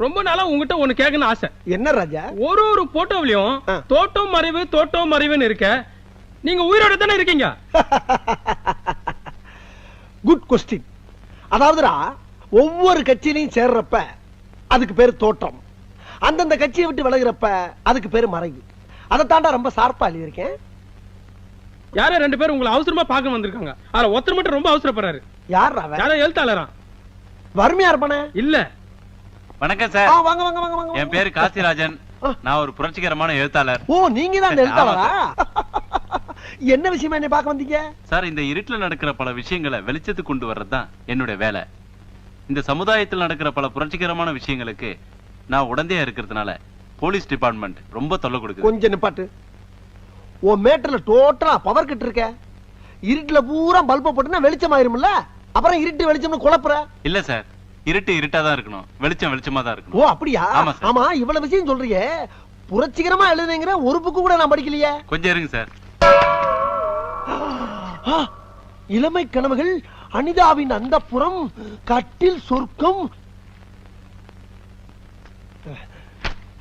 ரொம்ப நாளா உங்ககிட்ட ஒண்ணு கேட்கணும்னு ஆசை. என்ன ராஜா? ஒரு ஒரு போட்டோவிலையும். தோட்டம் மறைவு தோட்டம் மறைவுன்னு இருக்க. நீங்க உயிரோட தானே இருக்கீங்க? குட் கொஸ்டின் அதாவதுடா ஒவ்வொரு கட்சியிலையும் சேர்றப்ப அதுக்கு பேரு தோட்டம். அந்தந்த கட்சியை விட்டு விலகுறப்ப அதுக்கு பேரு மறைவு. அதை தாண்டா ரொம்ப சார்பா எழுதியிருக்கேன். யாரோ ரெண்டு பேரும் உங்களை அவசரமா பார்க்க வந்திருக்காங்க. அதுல ஒருத்தர் மட்டும் ரொம்ப அவசரப்படுறாரு. யார் யாரோ எழுத்தாளரா? வறுமையா இருப்பானே? இல்ல. வணக்கம் சார். வாங்க வாங்க வாங்க வாங்க என் பேரு காசிராஜன். நான் ஒரு புரட்சிகரமான எழுத்தாளர். ஓ நீங்க தான் அந்த எழுத்தாளரா என்ன விஷயமா என்ன பார்க்க வந்தீங்க? சார் இந்த இருட்டுல நடக்கிற பல விஷயங்களை வெளிச்சத்துக்கு கொண்டு வர்றது தான் என்னுடைய வேலை. இந்த சமுதாயத்தில் நடக்கிற பல புரட்சிகரமான விஷயங்களுக்கு நான் உடந்தையா இருக்கிறதுனால போலீஸ் டிபார்ட்மெண்ட் ரொம்ப தொல்லை கொடுக்குது. கொஞ்சம் நிப்பாட்டு. உன் மேட்டர்ல டோட்டலா பவர் கட் இருக்க. இருட்டுல பூரா பல்ப போட்டுனா வெளிச்சம் ஆயிரும்ல அப்புறம் இருட்டு வெளிச்சம்னு குழப்புற. இல்ல சார். இருட்டு இருட்டா தான் இருக்கணும். வெளிச்சம் வெளிச்சமா தான் ஓ இருக்கணும் அப்படியா? ஆமா இவ்வளவு விஷயம் சொல்றியே புரட்சிகரமா எழுதுனீங்கிற ஒரு புக்கு கூட நான் படிக்கலையே. கொஞ்சம் இருங்க சார். இளமை கனவுகள் அனிதாவின் அந்த புறம் கட்டில் சொர்க்கம்.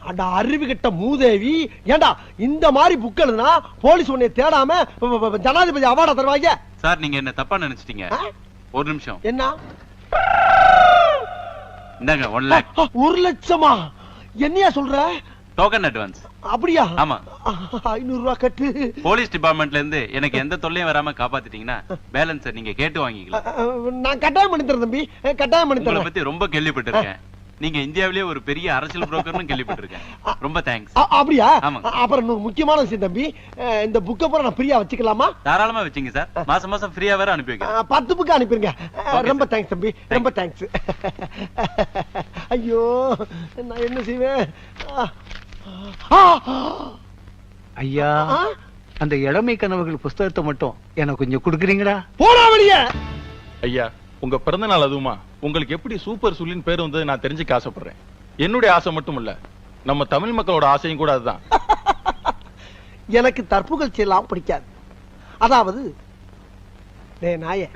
அட அறிவு கெட்ட மூதேவி. ஏண்டா இந்த மாதிரி புக் எழுதுனா போலீஸ் உன்னை தேடாம ஜனாதிபதி அவார்டா தருவாங்க? சார் நீங்க என்ன தப்பா நினைச்சிட்டீங்க? ஒரு நிமிஷம். என்ன? இந்தாங்க ஒன் லேக் ஒரு லட்சமா? என்னையா சொல்ற? டோக்கன் அட்வான்ஸ் அப்படியா? ஆமா. ஐநூறு ரூபாய் கட்டு. போலீஸ் டிபார்ட்மெண்ட்ல இருந்து எனக்கு எந்த தொல்லையும் வராம காப்பாத்திட்டீங்கன்னா பேலன்ஸை நீங்க கேட்டு வாங்கிக்கலாம். நான் கட்டாயம் பண்ணி தரேன் தம்பி. கட்டாயம் பண்ணி தரேன். பத்தி ரொம்ப கேள்விப்பட்டிருக்கேன். நீங்க இந்தியாவிலேயே ஒரு பெரிய அரசியல் புரோக்கர்னு கேள்விப்பட்டிருக்கேன். ரொம்ப தேங்க்ஸ் அப்படியா? அப்புறம் இன்னொரு முக்கியமான விஷயம் தம்பி இந்த புக்கை பூரா நான் ஃப்ரீயா வச்சுக்கலாமா? தாராளமா வச்சீங்க சார். மாசம் மாசம் ஃப்ரீயா வேற அனுப்பி வைக்கிறேன். பத்து புக்கு Okay, ரொம்ப. தேங்க்ஸ் தம்பி ரொம்ப தேங்க்ஸ் ஐயோ நான் என்ன செய்வேன்? ஐயா அந்த இளமை கனவுகள் புஸ்தகத்தை மட்டும் எனக்கு கொஞ்சம் கொடுக்குறீங்களா? போடா வெளியே! ஐயா உங்க பிறந்த நாள் அதுவுமா? உங்களுக்கு எப்படி சூப்பர் சுல்லின் பேர் வந்தது நான் தெரிஞ்சுக்க ஆசைப்படுறேன். என்னுடைய ஆசை மட்டும் இல்ல நம்ம தமிழ் மக்களோட ஆசையும் கூட அதுதான். எனக்கு தற்புகழ்ச்சி எல்லாம் பிடிக்காது. அதாவது நாயே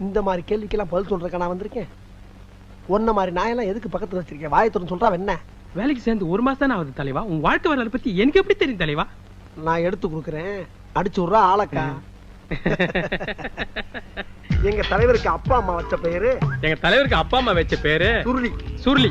இந்த மாதிரி கேள்விக்கெல்லாம் பதில் சொல்றதுக்கு நான் வந்திருக்கேன்? உன்ன மாதிரி நாயெல்லாம் எதுக்கு பக்கத்துல வச்சிருக்கேன்? வாயை திறந்து சொல்றா என்ன? வேலைக்கு சேர்ந்து ஒரு மாசம் தானே ஆகுது தலைவா? உன் வாழ்க்கை வரலாறு பத்தி எனக்கு எப்படி தெரியும் தலைவா? நான் எடுத்து கொடுக்குறேன். அடிச்சு விட்றா ஆளக்கா. எங்க தலைவருக்கு அப்பா அம்மா வச்ச பெயரு எங்க தலைவருக்கு அப்பா அம்மா வச்ச பேரு? சுருளி. சுருளி.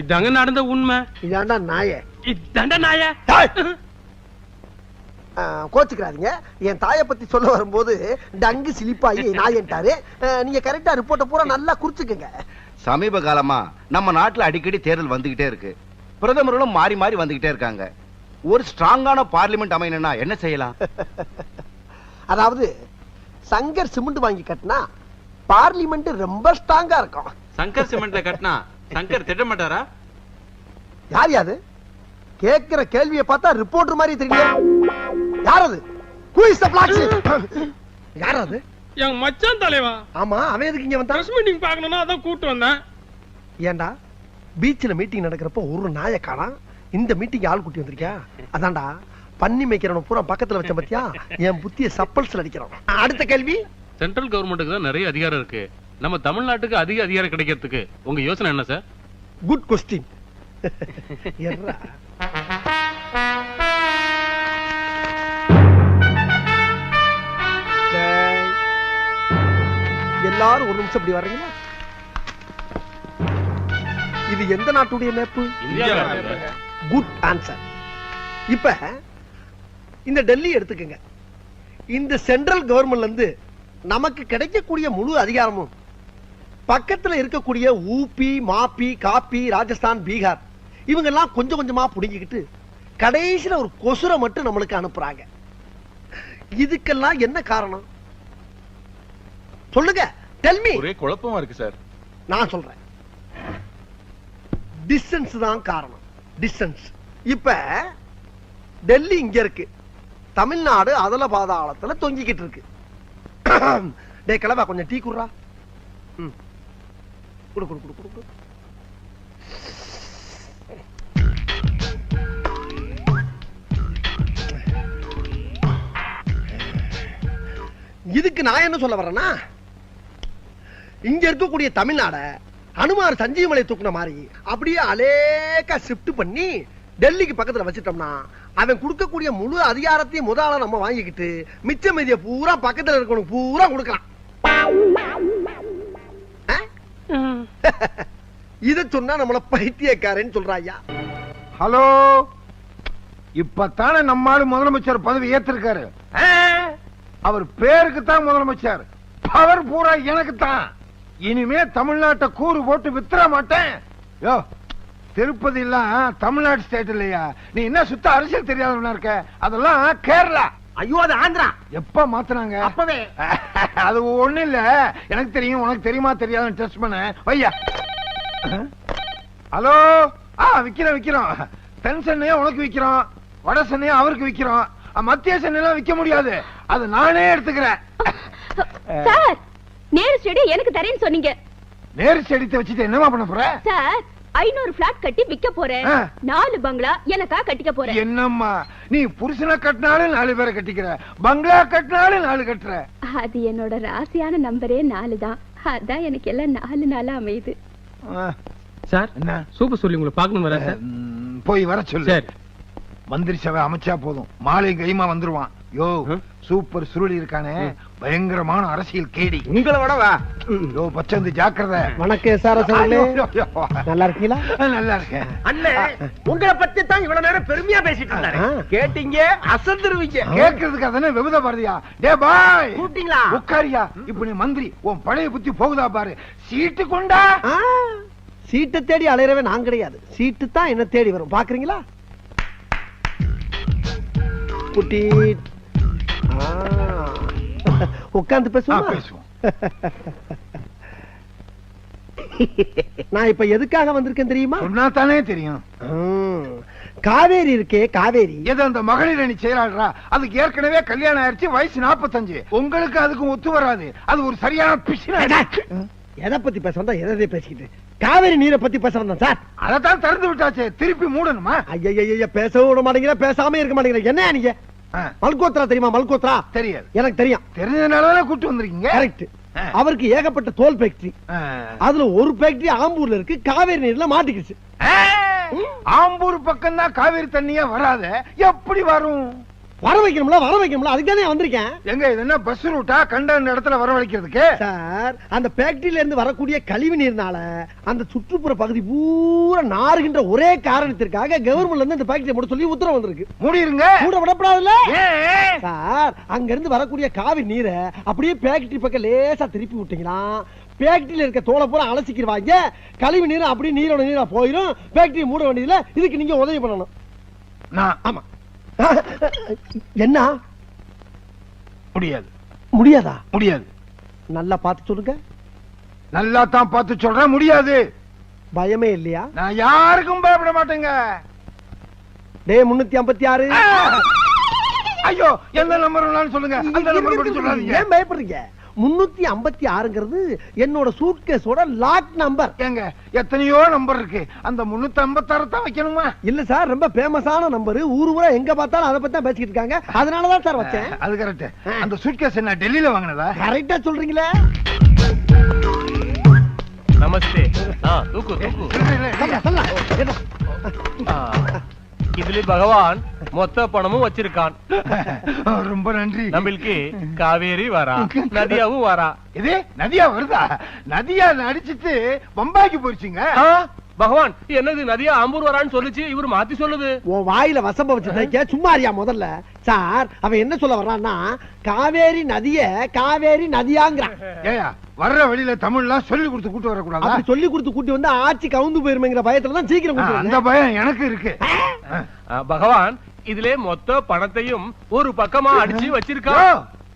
இதாங்க நடந்த உண்மை. இதாண்டா நாய. இதாண்டா நாய. கோச்சுக்கிறாதீங்க என் தாயை பத்தி சொல்ல வரும்போது டங்கு சிலிப்பாயி நாயன்ட்டாரு நீங்க கரெக்டா ரிப்போர்ட்டை பூரா நல்லா குறிச்சுக்குங்க. சமீப காலமா நம்ம நாட்டுல அடிக்கடி தேர்தல் வந்துகிட்டே இருக்கு. பிரதமர்களும் மாறி மாறி வந்துகிட்டே இருக்காங்க. ஒரு ஸ்ட்ராங்கான பார்லிமெண்ட் அமையணும்னா என்ன செய்யலாம்? அதாவது சங்கர் சிமெண்ட் வாங்கி கட்டினா பார்லிமெண்ட் ரொம்ப ஸ்ட்ராங்கா இருக்கும். சங்கர் சிமெண்ட்ல கட்டினா சங்கர் திட்ட மாட்டாரா யார் யாது? கேக்குற கேள்வியை பார்த்தா ரிப்போர்ட்டர் மாதிரி தெரியல யார் அது? Who is the black sheep? யார் அது? என் மச்சான் தலைவா. ஆமா அவன் எதுக்கு இங்க வந்தான்? பிரஸ் மீட்டிங் பார்க்கணும்னா அதான் கூட்டு வந்தேன். ஏன்டா? பீச்ல மீட்டிங் நடக்கிறப்ப ஒரு நாயை காணாம் இந்த மீட்டிங் ஆள் கூட்டி வந்திருக்கியா? அதான்டா பன்னி மேய்க்கிறவன பூரா பக்கத்துல வச்ச பத்தியா? என் புத்திய சப்பல்ஸ்ல அடிக்கிறான். அடுத்த கேள்வி? சென்ட்ரல் கவர்மெண்ட்டுக்கு தான் நிறைய அதிகாரம் இருக்கு. நம்ம தமிழ்நாட்டுக்கு அதிக அதிகாரம் கிடைக்கிறதுக்கு உங்க யோசனை என்ன சார் குட் கொஸ்டின் எல்லாரும் ஒரு நிமிஷம் இப்படி வர்றீங்களா? இது எந்த நாட்டுடைய மேப்பு குட் ஆன்சர் இப்ப இந்த டெல்லி எடுத்துக்கங்க. இந்த சென்ட்ரல் கவர்மெண்ட்ல இருந்து நமக்கு கிடைக்கக்கூடிய முழு அதிகாரமும் பக்கத்துல இருக்கக்கூடிய ஊபி மாப்பி காப்பி ராஜஸ்தான் பீகார் இவங்க எல்லாம் கொஞ்சம் கொஞ்சமா புடுங்கிக்கிட்டு கடைசியில ஒரு கொசுரை மட்டும் நம்மளுக்கு அனுப்புறாங்க. இதுக்கெல்லாம் என்ன காரணம்? சொல்லுங்க. டெல்மி ஒரே குழப்பமா இருக்கு சார். நான் சொல்றேன். டிஸ்டன்ஸ் தான் காரணம். டிஸ்டன்ஸ் இப்ப டெல்லி இங்க இருக்கு. தமிழ்நாடு அதல பாதாளத்துல தொங்கிக்கிட்டு இருக்கு. டேய் கிளவா கொஞ்சம் டீ குடுறா. ம். குடு குடு குடு குடு குடு. இதுக்கு நான் என்ன சொல்ல வரேன்னா இங்க இருக்கக்கூடிய தமிழ்நாட அனுமார் சஞ்சீவமலை தூக்குன மாதிரி அப்படியே அலேக்கா ஷிஃப்ட் பண்ணி டெல்லிக்கு பக்கத்துல வச்சிட்டோம்னா அவன் கொடுக்கக்கூடிய முழு அதிகாரத்தையும் முதல நம்ம வாங்கிக்கிட்டு மிச்ச மீதிய பூரா பக்கத்துல இருக்கவனுக்கு பூரா கொடுக்கலாம். இத சொன்னா நம்மள பைத்தியக்காரன்னு சொல்றா ஐயா ஹலோ? இப்பத்தானே நம்மால முதலமைச்சர் பதவி ஏத்திருக்காரு. ஆ? அவர் பேருக்கு தான் முதலமைச்சர். பவர் பூரா எனக்கு தான் இனிமே தமிழ்நாட்டை கூறு போட்டு வித்துற மாட்டேன். யோ திருப்பதி எல்லாம் தமிழ்நாடு ஸ்டேட் இல்லையா? நீ என்ன சுத்த அரசியல் தெரியாதவனா இருக்க? அதெல்லாம் கேரளா. ஐயோ அது ஆந்திரா. எப்ப மாத்துனாங்க? அப்பவே. அது ஒண்ணு இல்ல. எனக்கு தெரியும் உனக்கு தெரியுமா தெரியாதுன்னு டெஸ்ட் பண்ண. வையா. ஹலோ? ஆ விக்கிறோம் விக்கிறோம். தென் சென்னையை உனக்கு விக்கிறோம். வட சென்னையை அவருக்கு விக்கிறோம். மத்திய சென்னையெல்லாம் விக்க முடியாது. அது நானே எடுத்துக்கிறேன். சார் நேரு ஸ்டேடியம் எனக்கு தரேன்னு சொன்னீங்க. நேரு செடித்தை வச்சுட்டு என்னமா பண்ண போற? சார் ஐநூறு பிளாட் கட்டி விக்க போறேன். நாலு பங்களா எனக்கா கட்டிக்க போறேன். என்னம்மா நீ புருஷனை கட்டினாலும் நாலு பேரை கட்டிக்கிற. பங்களா கட்டினாலும் நாலு கட்டுற. அது என்னோட ராசியான நம்பரே நாலு தான். அதான் எனக்கு எல்லாம் நாலு நாளா அமையுது. சார் என்ன? சூப்பர் சொல்லி உங்களை பார்க்கணும் ம், போய் வர சொல்லு. சரி. மந்திரி சபை அமைச்சா போதும். மாலை கைமா வந்துருவான். யோ சூப்பர் சுருளி இருக்கானே. பயங்கரமான அரசியல் கேடி. உங்களை விட வா. யோ பச்சந்து ஜாக்கிரதை. வணக்கம் சார். நல்லா இருக்கீங்களா? நல்லா இருக்கேன். அண்ணே உங்களை பத்தி தான் இவ்வளவு நேரம் பெருமையா பேசிட்டு இருந்தாரு. கேட்டீங்க அசந்துருவீங்க. கேட்கறதுக்கு அதானே விபத பாரதியா? டே பாய். கூப்பிட்டீங்களா? உட்காரியா. இப்ப நீ மந்திரி உன் பழைய புத்தி போகுதா பாரு. சீட்டு கொண்டா. சீட்டை தேடி அலையறவே நான் கிடையாது. சீட்டு தான் என்ன தேடி வரும். பாக்குறீங்களா? குட்டி ஆ, பேசுவோம்? நான் இப்ப எதுக்காக வந்திருக்கேன் தெரியுமா? சொன்னா தானே தெரியும். காவேரி இருக்கே காவேரி. எது அந்த மகளிர் அணி செயலாளரா? அதுக்கு ஏற்கனவே கல்யாணம் ஆயிடுச்சு வயசு 45 உங்களுக்கு அதுக்கும் ஒத்து வராது. அது ஒரு சரியான பிசின. எதை பத்தி பேச வந்தா எதை எதை பேசிக்கிட்டு? காவேரி நீரை பத்தி பேச வந்தேன் சார். அதத்தான் திறந்து விட்டாச்சே. திருப்பி மூடணுமா? ஐயா பேசவும் விட மாட்டேங்கிற பேசாம இருக்க மாட்டேங்கிற. என்ன நீங்க? மல்கோத்ரா தெரியுமா? மல்கோத்ரா? தெரியாது. எனக்கு தெரியும். தெரிஞ்சதுனாலதான் கூட்டு வந்திருக்கீங்க? கரெக்ட். அவருக்கு ஏகப்பட்ட தோல் ஃபேக்டரி. அதுல ஒரு ஃபேக்டரி ஆம்பூர்ல இருக்கு. காவேரி நீர்ல மாட்டிக்கிச்சு. ஆம்பூர் பக்கம் தான் காவிரி தண்ணியா வராத. எப்படி வரும்? வர வைக்கணும்ல வர வைக்கணும்ல அதுக்கு வந்திருக்கேன். எங்க இது என்ன பஸ் ரூட்டா கண்ட இடத்துல வரவழைக்கிறதுக்கு சார் அந்த ஃபேக்டரியில இருந்து வரக்கூடிய கழிவு நீர்னால அந்த சுற்றுப்புற பகுதி பூரா நாறுகின்ற ஒரே காரணத்திற்காக கவர்மெண்ட்ல இருந்து இந்த ஃபேக்டரி மூட சொல்லி உத்தரவு வந்திருக்கு. மூடிருங்க. கூட விடப்படாதுல்ல? சார் அங்க இருந்து வரக்கூடிய காவி நீரை அப்படியே ஃபேக்டரி பக்கம் லேசா திருப்பி விட்டீங்களா ஃபேக்டரியில இருக்க தோலை பூரா அலசிக்கிடுவாங்க கழிவு நீர் அப்படியே நீரோட நீரா போயிடும் ஃபேக்டரி மூட வேண்டியதுல இதுக்கு நீங்க உதவி பண்ணணும். நான் ஆமா. என்ன? முடியாது. முடியாதா? முடியாது. நல்லா பார்த்து சொல்லுங்க. நல்லா தான் பார்த்து சொல்றேன் முடியாது. பயமே இல்லையா? நான் யாருக்கும் பயப்பட மாட்டேங்க. டே முன்னூத்தி ஐம்பத்தி ஆறு! ஐயோ எந்த நம்பர் சொல்லுங்க. அந்த நம்பர் மட்டும் சொல்லாதீங்க. ஏன் பயப்படுறீங்க? முன்னூத்தி ஐம்பத்தி ஆறுங்கிறது என்னோட சூட்கேஸோட லாக் நம்பர் ஏங்க எத்தனையோ நம்பர் இருக்கு. அந்த முன்னூத்தி ஐம்பத்தாறு தான் வைக்கணுமா? இல்ல சார் ரொம்ப ஃபேமஸான நம்பர் ஊர் ஊரா எங்க பார்த்தாலும் அதை பத்தி தான் பேசிக்கிட்டு இருக்காங்க. அதனாலதான் சார் வச்சேன். அது கரெக்ட் அந்த சூட்கேஸ் என்ன டெல்லியில வாங்கினதா? கரெக்டா சொல்றீங்களே. நமஸ்தே. ஆ, தூக்கு தூக்கு. இதுல பகவான் மொத்த பணமும் வச்சிருக்கான். ரொம்ப நன்றி. நம்மளுக்கு காவேரி வரா நதியாவும் வரா. இது நதியா வருதா? நதியா அடிச்சிட்டு பம்பாய்க்கு போயிடுச்சுங்க ஆ, பகவான் என்னது நதியா ஆம்பூர் வரான்னு சொல்லுச்சு? இவரு மாத்தி சொல்லுது. உன் வாயில வசம்ப வச்சு தைக்க சும்மா அறியா முதல்ல? சார் அவன் என்ன சொல்ல வர்றான்னா காவேரி நதிய காவேரி நதியாங்கிறான். ஏயா வர்ற வழியில தமிழ்லாம் சொல்லி கொடுத்து கூட்டு வரக்கூடாதா? அப்படி சொல்லி கொடுத்து கூட்டி வந்து ஆட்சி கவுந்து போயிருமேங்கிற பயத்துல தான் சீக்கிரம் அந்த. பயம் எனக்கு இருக்கு. பகவான் இதுல மொத்த பணத்தையும் ஒரு பக்கமா அடிச்சு வச்சிருக்கான்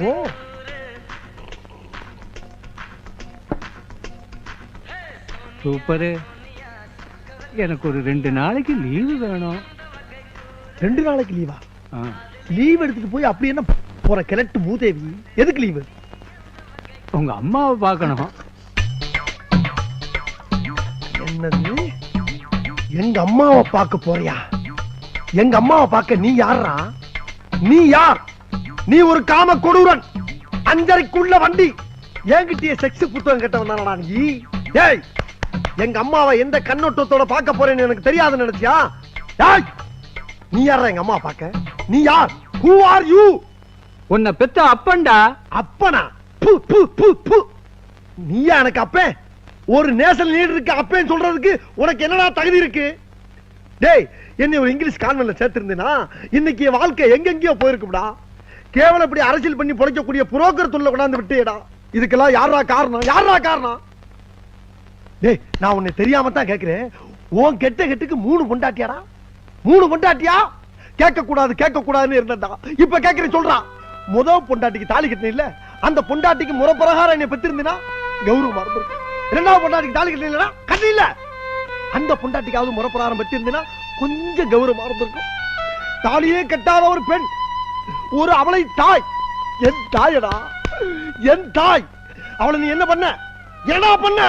ஓ. சூப்பரு. எனக்கு ஒரு ரெண்டு நாளைக்கு லீவு வேணும். ரெண்டு நாளைக்கு லீவா. லீவ் எடுத்துட்டு போய் அப்படி என்ன போற கிழட்டு மூதேவி? எதுக்கு லீவு உங்க அம்மாவை பார்க்கணும். என்னது? எங்க அம்மாவை பார்க்க போறியா? எங்க அம்மாவை பார்க்க நீ யாரா நீ யார்? நீ ஒரு காம கொடூரன். அஞ்சரைக்குள்ள வண்டி. என்கிட்டயே செக்ஸ் புத்தகம் கேட்டவன் நீ? ஏய் எங்க அம்மாவை எந்த கண்ணோட்டத்தோட பார்க்க போறேன்னு எனக்கு தெரியாதுன்னு நினைச்சியா? ஏய் நீ யாரா எங்க அம்மா பார்க்க? நீ யார்? ஹூ ஆர் யூ உன்னை பெத்த அப்பன்டா. அப்பனா? பு பு பு பு. நீயா எனக்கு அப்பேன் ஒரு நேஷனல் லீடர் இருக்கு அப்பேன்னு சொல்றதுக்கு உனக்கு என்னடா தகுதி இருக்கு? டேய் என்னை ஒரு இங்கிலீஷ் கான்வென்ட்ல சேர்த்திருந்தேனா? இன்னைக்கு வாழ்க்கை எங்கெங்கயோ போயிருக்கும்டா. கேவலம் இப்படி அரசியல் பண்ணி பொழைக்கக்கூடிய புரோக்கர் தொல்லை கொண்டாந்து விட்டேடா. இதுக்கெல்லாம் யாரா காரணம்? யாரா காரணம்? டேய் நான் உன்னை தெரியாம தான் கேட்கிறேன் உன் கெட்ட கெட்டுக்கு மூணு பொண்டாட்டியாடா? மூணு பொண்டாட்டியா? கேட்க கூடாது கேட்க கூடாதுன்னு இருந்தடா இப்ப கேட்கிற சொல்றான் முத பொண்டாட்டிக்கு தாலி கட்டின இல்ல அந்த பொண்டாட்டிக்கு முறை பிரகாரம் என்னை பெற்றிருந்தீனா கௌரவமா இருந்திருக்கும் இரண்டாவது பொண்டாட்டிக்கு தாலி கட்டின கட்டி இல்ல அந்த பொண்டாட்டிக்காவது முறை பிரகாரம் பெற்றிருந்தீனா கொஞ்சம் கௌரவமா இருந்திருக்கும் தாலியே கட்டாத ஒரு பெண். ஒரு அவளை தாய். என் தாயடா. என் தாய். அவளை நீ என்ன பண்ண? என்னடா பண்ண?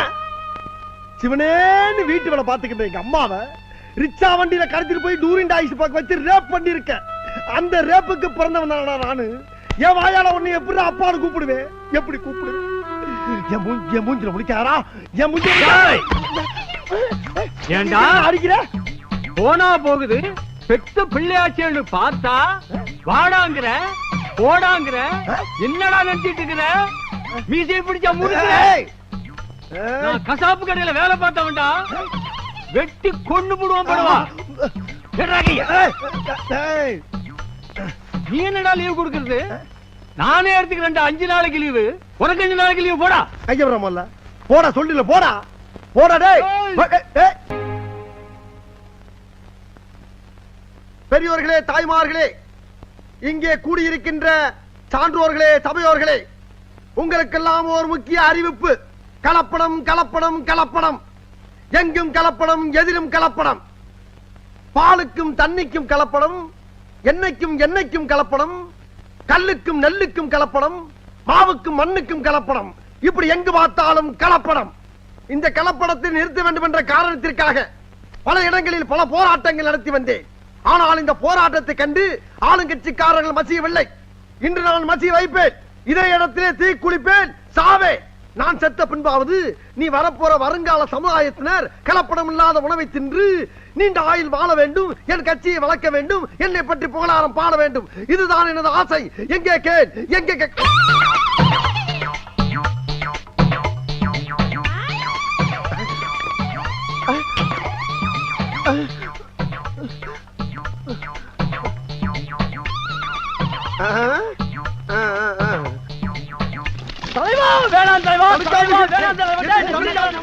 சிவனேன்னு வீட்டு வேலை பாத்துக்கிட்ட எங்க அம்மாவை ரிச்சா வண்டியில கடத்திட்டு போய் டூரிண்ட் ஆயிஸ் பார்க்க வச்சு ரேப் பண்ணிருக்க அந்த ரேப்புக்கு பிறந்தவன் தானடா நானு. என் வாயால உன்னை எப்படி அப்பான்னு கூப்பிடுவேன்? எப்படி கூப்பிடுவேன் என் மூஞ்சி என் மூஞ்சில முடிக்காரா என் மூஞ்சி ஏண்டா? அடிக்கிற? போனா போகுது. பெத்த பிள்ளையாச்சேன்னு பார்த்தா வாடாங்கிற போடாங்கிற என்னடா நினைச்சிட்டு இருக்கிற? மீசையை பிடிச்ச. நான் கசாப்பு கடையில வேலை பார்த்தவன்டா. வெட்டி கொண்டு போடுவான் படுவா என்னடா. நீ லீவ் கொடுக்கறது? நானே எடுத்துக்கிறேன்டா அஞ்சு நாளைக்கு லீவு உனக்கு அஞ்சு நாளைக்கு லீவு போடா. கைய விடாமல்ல போடா சொல்லில போடா. போடா டேய். பெரியோர்களே தாய்மார்களே இங்கே கூடியிருக்கின்ற சான்றோர்களே சபையோர்களே உங்களுக்கெல்லாம் ஒரு முக்கிய அறிவிப்பு. கலப்படம் கலப்படம் கலப்படம். எங்கும் கலப்படம் எதிலும் கலப்படம். பாலுக்கும் தண்ணிக்கும் கலப்படம் எண்ணெய்க்கும் எண்ணெய்க்கும் கலப்படம் கல்லுக்கும் நெல்லுக்கும் கலப்படம் மாவுக்கும் மண்ணுக்கும் கலப்படம். இப்படி எங்கு பார்த்தாலும் கலப்படம். இந்த கலப்படத்தை நிறுத்த வேண்டும் என்ற காரணத்திற்காக பல இடங்களில் பல போராட்டங்கள் நடத்தி வந்தேன். ஆனால் இந்த போராட்டத்தை கண்டு ஆளுங்கட்சிக்காரர்கள் மசியவில்லை. இன்று நான் மசிய வைப்பேன். இதே இடத்திலே தீக்குளிப்பேன் சாவே! நான் செத்த பின்பாவது நீ வரப்போற வருங்கால சமுதாயத்தினர் கலப்படம் இல்லாத உணவை தின்று நீண்ட ஆயுள் வாழ வேண்டும் என் கட்சியை வளர்க்க வேண்டும் என்னை பற்றி புகழாரம் பாட வேண்டும். இதுதான் எனது ஆசை. எங்கே கேள்? எங்கே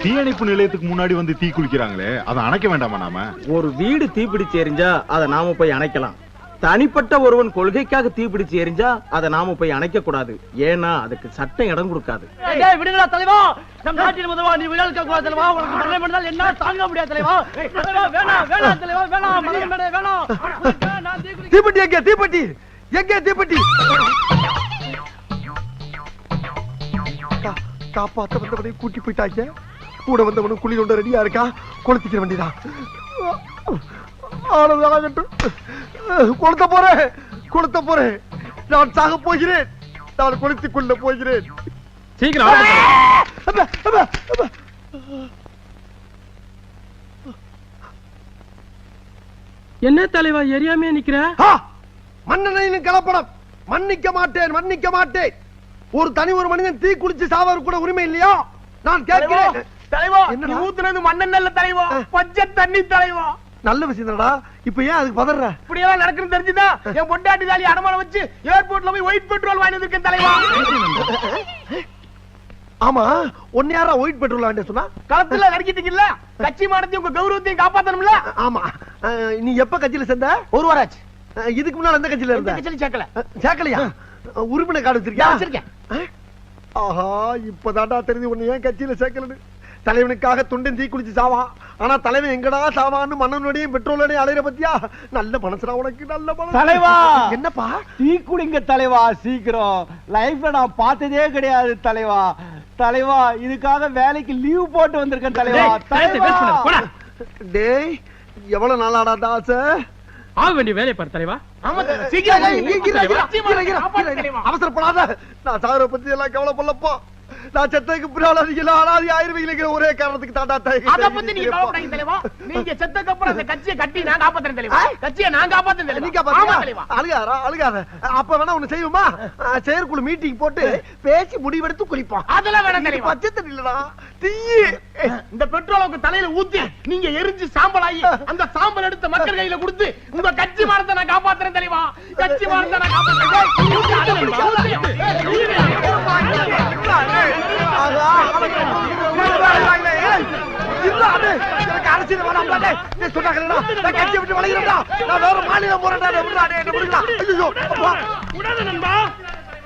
தீயணைப்பு நிலையத்துக்கு முன்னாடி வந்து தீ குளிக்கிறாங்களே அதை அணைக்க வேண்டாமா நாம? ஒரு வீடு தீப்பிடிச்சு எரிஞ்சா அதை நாம போய் அணைக்கலாம். தனிப்பட்ட ஒருவன் கொள்கைக்காக தீப்பிடிச்சு எரிஞ்சா அதை நாம போய் அணைக்க கூடாது. ஏன்னா அதுக்கு சட்டம் இடம் கொடுக்காது. விடுங்கடா தலைவா. நம் நாட்டின் முதல்வா நீ விழா கூடாது தலைவா. உனக்கு மரணம் பண்ணால் என்ன தாங்க முடியாது தலைவா. தலைவா, வேணாம் வேணாம் தலைவா வேணாம் மரணம் பண்ண வேணாம். நான் தீ குளிக்க- தீப்பெட்டி எங்கே தீப்பெட்டி? எங்கே தீப்பெட்டி? காப்பாத்த வந்தவனை கூட்டி போயிட்டாங்க கூட வந்தவனும் குழி கொண்டு ரெடியா இருக்கா? கொளுத்திக்கிற வேண்டியதான் ஆனது ஆகட்டும். கொளுத்த போறேன். கொளுத்த போறேன். நான் சாக போகிறேன். நான் கொளுத்திக் கொள்ள போகிறேன். சீக்கிரம். என்ன தலைவா எரியாமே நிக்கிற? மண்ணெண்ணெயிலும் கலப்படம். மன்னிக்க மாட்டேன் மன்னிக்க மாட்டேன். ஒரு தனி ஒரு மனிதன் தீ குளிச்சு சாவது கூட உரிமை இல்லையா? நான் கேட்கிறேன். தலைவா? நீ ஊத்துனது மண்ணெண்ணெல்ல தலைவா பச்சை தண்ணி தலைவா. நல்ல விஷயம் தானடா. இப்ப ஏன் அதுக்கு பதற? இப்படி எல்லாம் நடக்குன்னு தெரிஞ்சுதா என் பொண்டாட்டி தாலி அடமானம் வச்சு ஏர்போர்ட்ல போய் ஒயிட் பெட்ரோல் வாங்கி வந்திருக்கேன் தலைவா. ஆமா ஒன்னு யாரா ஒயிட் பெட்ரோல் வாங்கிட்டு சொன்னா? களத்துல நறுக்கிட்டீங்கல்ல கட்சி மானத்தையும் உங்க கௌரவத்தையும் காப்பாத்தணும்ல? ஆமா. நீ எப்ப கட்சியில சேர்ந்த? ஒரு வாராச்சு. இதுக்கு முன்னால எந்த கட்சியில இருந்த? கட்சியில சேர்க்கல. சேர்க்கலையா? உறுப்பினர் கார்டு வச்சிருக்கியா? வச்சிருக்கேன்? ஆஹா இப்பதான்டா தெரிஞ்சு உன்னை ஏன் கட்சியில சேர்க்கலன்னு. தலைவனுக்காக துண்டன் தீ குளிச்சு சாவான் ஆனா தலைவன் எங்கடா சாவான்னு மன்னனுடையும் பெட்ரோலோடையும் அலையிற பத்தியா? நல்ல மனசுடா உனக்கு நல்ல மனசு. தலைவா! என்னப்பா? டீ குடிங்க தலைவா சீக்கிரம். லைஃப்ல நான் பார்த்ததே கிடையாது தலைவா. தலைவா இதுக்காக வேலைக்கு லீவ் போட்டு வந்திருக்கேன் தலைவா. போடா. டேய் எவ்வளவு நாளாடா தாச ஆக வேண்டிய வேலையை பாரு தலைவா. அவசரப்படாத நான் சாகர பத்தி எல்லாம் கவலைப்படலப்பா நான் செத்ததுக்கு பின்னால நீங்க அனாதி ஆயிருவீங்க ஒரே காரணத்துக்கு தாண்டா அத பத்தி நீங்க கவலைப்படாதீங்க தலைவா நீங்க செத்ததுக்கு அப்புறம் அந்த கட்சியை கட்டி நான் காப்பாத்துறேன் தலைவா கட்சியை நான் காப்பாத்துறேன் தலைவா காப்பாத்தியா? தலைவா அழுகாதடா, அழுகாத. அப்ப வேணா ஒண்ணு செய்வோமா? செயற்குழு மீட்டிங் போட்டு பேசி முடிவெடுத்து குளிப்போம். அதெல்லாம் வேணாம் தலைவா பச்சை தண்ணி இல்லடா தீயி இந்த பெட்ரோல் உங்க தலையில ஊத்தி நீங்க எரிஞ்சு சாம்பலாகி அந்த சாம்பல் எடுத்த மக்கள் கையில கொடுத்து உங்க கட்சி மானத்தை நான் காப்பாத்துறேன் தலைவா கட்சி மானத்தை நான் எனக்கு அரசியல் வேணாம்டா நீ சொன்னாங்களா நான் கட்சியை விட்டு வளைகிறேன்டா நான் வேற மாநிலம் போறேன்டா என்ன ஐயோ நண்பா